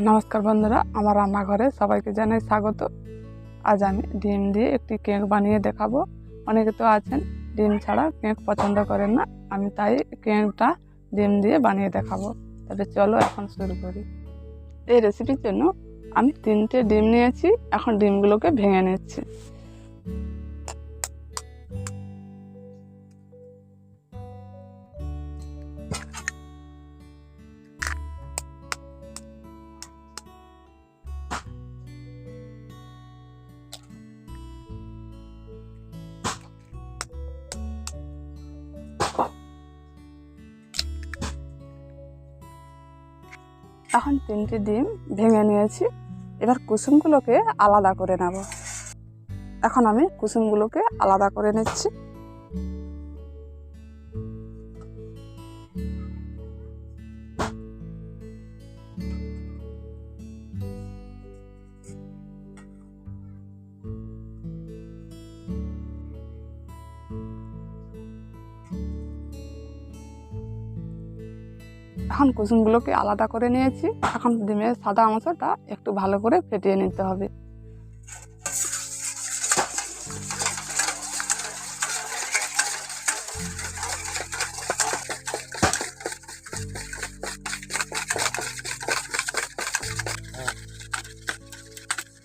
নমস্কার বন্ধুরা, আমার রান্নাঘরে সবাইকে জানাই স্বাগত। আজ আমি ডিম দিয়ে একটি কেক বানিয়ে দেখাবো। অনেকে তো আছেন, ডিম ছাড়া কেক পছন্দ করেন না। আমি তাই কেকটা ডিম দিয়ে বানিয়ে দেখাবো। তবে চলো এখন শুরু করি। এই রেসিপির জন্য আমি তিনটে ডিম নিয়েছি, এখন ডিমগুলোকে ভেঙে নিচ্ছি। এখন তিনটে ডিম ভেঙে নিয়েছি। এবার কুসুমগুলোকে আলাদা করে নেব। এখন আমি কুসুমগুলোকে আলাদা করে নিচ্ছি। এখন কুসুমগুলোকে আলাদা করে নিয়েছি। এখন ডিমের সাদা অংশটা একটু ভালো করে ফেটিয়ে নিতে হবে।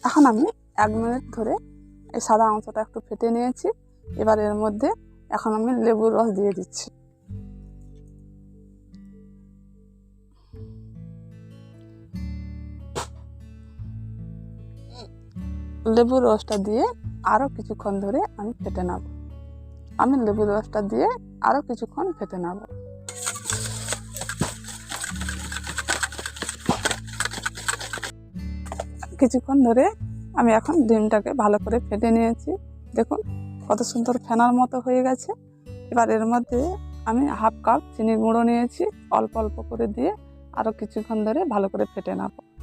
এখন আমি এক মিনিট ধরে এই সাদা অংশটা একটু ফেটে নিয়েছি। এবার এর মধ্যে এখন আমি লেবুর রস দিয়ে দিচ্ছি। লেবুর রসটা দিয়ে আরও কিছুক্ষণ ধরে আমি ফেটে নেব। আমি লেবুর রসটা দিয়ে আরও কিছুক্ষণ ফেটে নেব। কিছুক্ষণ ধরে আমি এখন ডিমটাকে ভালো করে ফেটে নিয়েছি। দেখুন, কত সুন্দর ফেনার মতো হয়ে গেছে। এবার এর মধ্যে আমি হাফ কাপ চিনি গুঁড়ো নিয়েছি। অল্প অল্প করে দিয়ে আরও কিছুক্ষণ ধরে ভালো করে ফেটে নেব।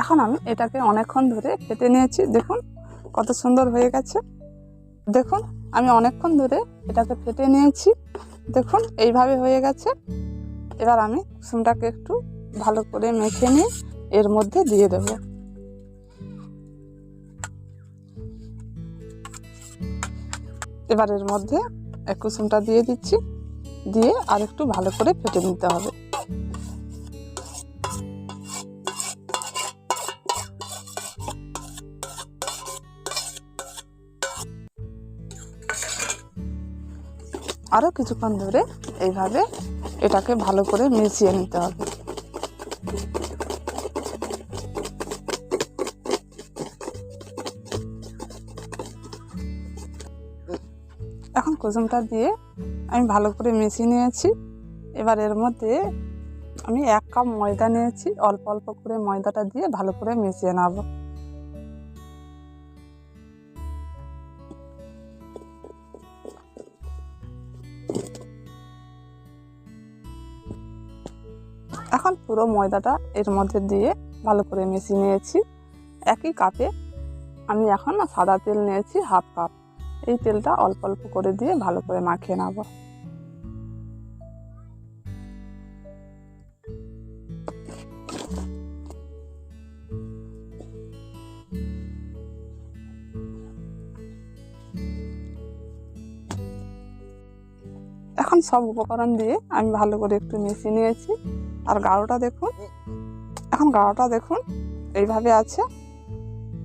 এখন আমি এটাকে অনেকক্ষণ ধরে কেটে নিয়েছি, দেখুন কত সুন্দর হয়ে গেছে। দেখুন, আমি অনেকক্ষণ ধরে এটাকে ফেটে নিয়েছি, দেখুন এইভাবে হয়ে গেছে। এবার আমি কুসুমটাকে একটু ভালো করে মেখে নিয়ে এর মধ্যে দিয়ে দেব। এবার এর মধ্যে এক কুসুমটা দিয়ে দিচ্ছি, দিয়ে আর একটু ভালো করে ফেটে নিতে হবে। আরও কিছুক্ষণ ধরে এইভাবে এটাকে ভালো করে মিশিয়ে নিতে হবে। এখন কুসুমটা দিয়ে আমি ভালো করে মিশিয়ে নিয়েছি। এবার এর মধ্যে আমি এক কাপ ময়দা নিয়েছি। অল্প অল্প করে ময়দাটা দিয়ে ভালো করে মিশিয়ে নেব। পুরো ময়দাটা এর মধ্যে দিয়ে ভালো করে মিশিয়ে নিয়েছি। একই কাপে আমি এখন সাদা তেল নিয়েছি, হাফ কাপ। এই তেলটা অল্প অল্প করে দিয়ে ভালো করে মাখিয়ে নেব। এখন সব উপকরণ দিয়ে আমি ভালো করে একটু মিশিয়ে নিয়েছি। আর গাঢ়টা দেখুন। এখন গাঢ়টা দেখুন, এইভাবে আছে।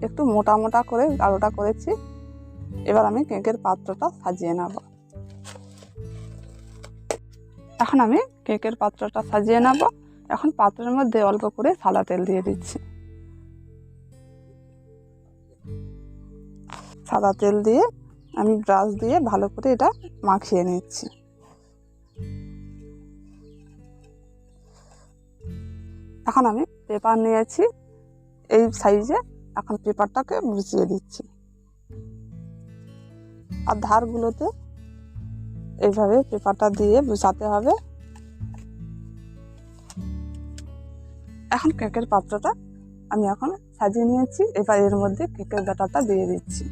একটু মোটা মোটা করে গাঢ়টা করেছি। এবার আমি কেকের পাত্রটা সাজিয়ে নেব। এখন আমি কেকের পাত্রটা সাজিয়ে নেব। এখন পাত্রের মধ্যে অল্প করে সাদা তেল দিয়ে দিচ্ছি। সাদা তেল দিয়ে আমি ব্রাশ দিয়ে ভালো করে এটা মাখিয়ে নিচ্ছি। এখন আমি পেপার নিয়েছি। এই সাইজে এখন পেপারটাকে বুঝিয়ে দিচ্ছি। আর ধারগুলোতে এইভাবে পেপারটা দিয়ে বুঝাতে হবে। এখন কেকের পাত্রটা আমি এখন সাজিয়ে নিয়েছি। এবার এর মধ্যে কেকের ব্যাটারটা দিয়ে দিচ্ছি।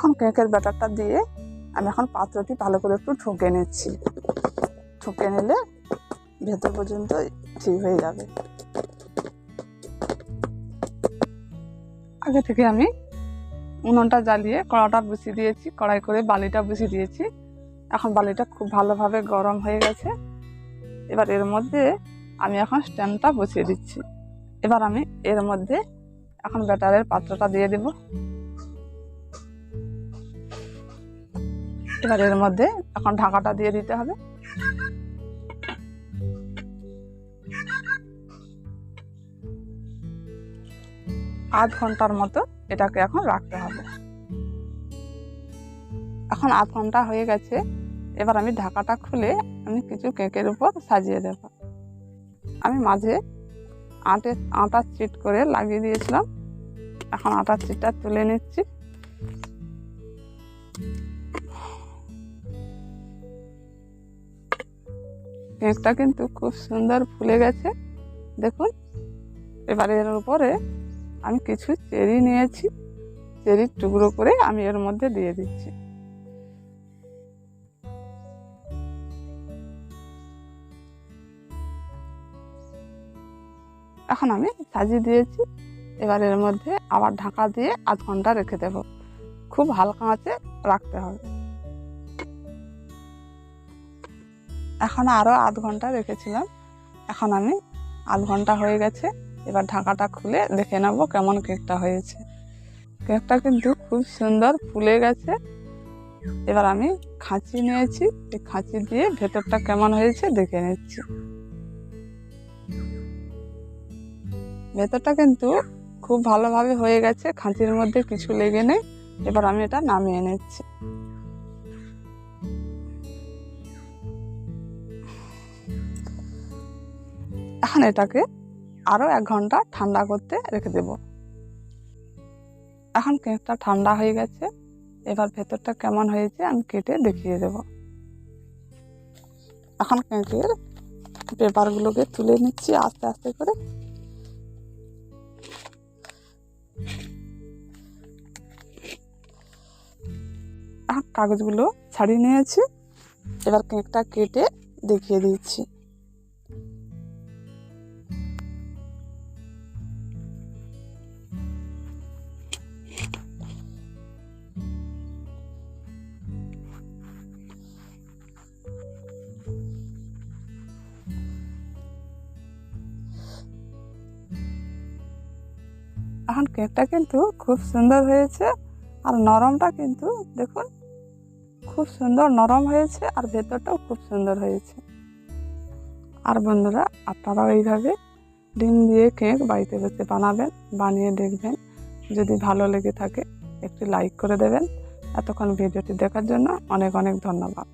এখন কেকের ব্যাটারটা দিয়ে আমি এখন পাত্রটি ভালো করে একটু ঠুকে নিচ্ছি। ঠুকে নিলে ভেতর পর্যন্ত ঠিক হয়ে যাবে। আগে থেকে আমি উনুনটা জ্বালিয়ে কড়াটা বসিয়ে দিয়েছি, কড়াই করে বালিটা বসিয়ে দিয়েছি। এখন বালিটা খুব ভালোভাবে গরম হয়ে গেছে। এবার এর মধ্যে আমি এখন স্ট্যান্ডটা বসিয়ে দিচ্ছি। এবার আমি এর মধ্যে এখন ব্যাটারের পাত্রটা দিয়ে দেব। এবার এর মধ্যে এখন ঢাকাটা দিয়ে দিতে হবে। আধ ঘণ্টার মতো এটাকে এখন রাখতে হবে। এখন আধ ঘণ্টা হয়ে গেছে, এবার আমি ঢাকাটা খুলে আমি কিছু কেকের উপর সাজিয়ে দেব। আমি মাঝে আটে আটার চিট করে লাগিয়ে দিয়েছিলাম। এখন আটার চিটটা তুলে নিচ্ছি। কেকটা কিন্তু খুব সুন্দর ফুলে গেছে। দেখুন, এবার এর উপরে আমি কিছু চেরি নিয়েছি। চেরির টুকরো করে আমি এর মধ্যে দিয়ে দিচ্ছি। এখন আমি সাজিয়ে দিয়েছি। এবার এর মধ্যে আবার ঢাকা দিয়ে আধ ঘণ্টা রেখে দেব। খুব হালকা আঁচে রাখতে হবে। এখন আরও আধ ঘণ্টা রেখেছিলাম। এখন আমি আধ ঘণ্টা হয়ে গেছে। এবার ঢাকাটা খুলে দেখে নেব কেমন কেকটা হয়েছে। কেকটা কিন্তু খুব সুন্দর ফুলে গেছে। এবার আমি খাঁচি নিয়েছি। এই খাঁচি দিয়ে ভেতরটা কেমন হয়েছে দেখে নিচ্ছি। ভেতরটা কিন্তু খুব ভালোভাবে হয়ে গেছে। খাঁচির মধ্যে কিছু লেগে নেই। এবার আমি এটা নামিয়ে নিচ্ছি। এখন এটাকে আরও এক ঘণ্টা ঠান্ডা করতে রেখে দেব। এখন কেকটা ঠান্ডা হয়ে গেছে। এবার ভেতরটা কেমন হয়েছে আমি কেটে দেখিয়ে দেব। এখন কেকের পেপারগুলোকে তুলে নিচ্ছি আস্তে আস্তে করে। এখন কাগজগুলো ছাড়িয়ে নিয়েছি। এবার কেকটা কেটে দেখিয়ে দিচ্ছি। এখন কেকটা কিন্তু খুব সুন্দর হয়েছে আর নরমটা কিন্তু দেখুন খুব সুন্দর নরম হয়েছে আর ভেতরটাও খুব সুন্দর হয়েছে। আর বন্ধুরা, আপনারাও এইভাবে ডিম দিয়ে কেক বাড়িতে বসে বানাবেন, বানিয়ে দেখবেন। যদি ভালো লেগে থাকে, একটি লাইক করে দেবেন। এতক্ষণ ভিডিওটি দেখার জন্য অনেক অনেক ধন্যবাদ।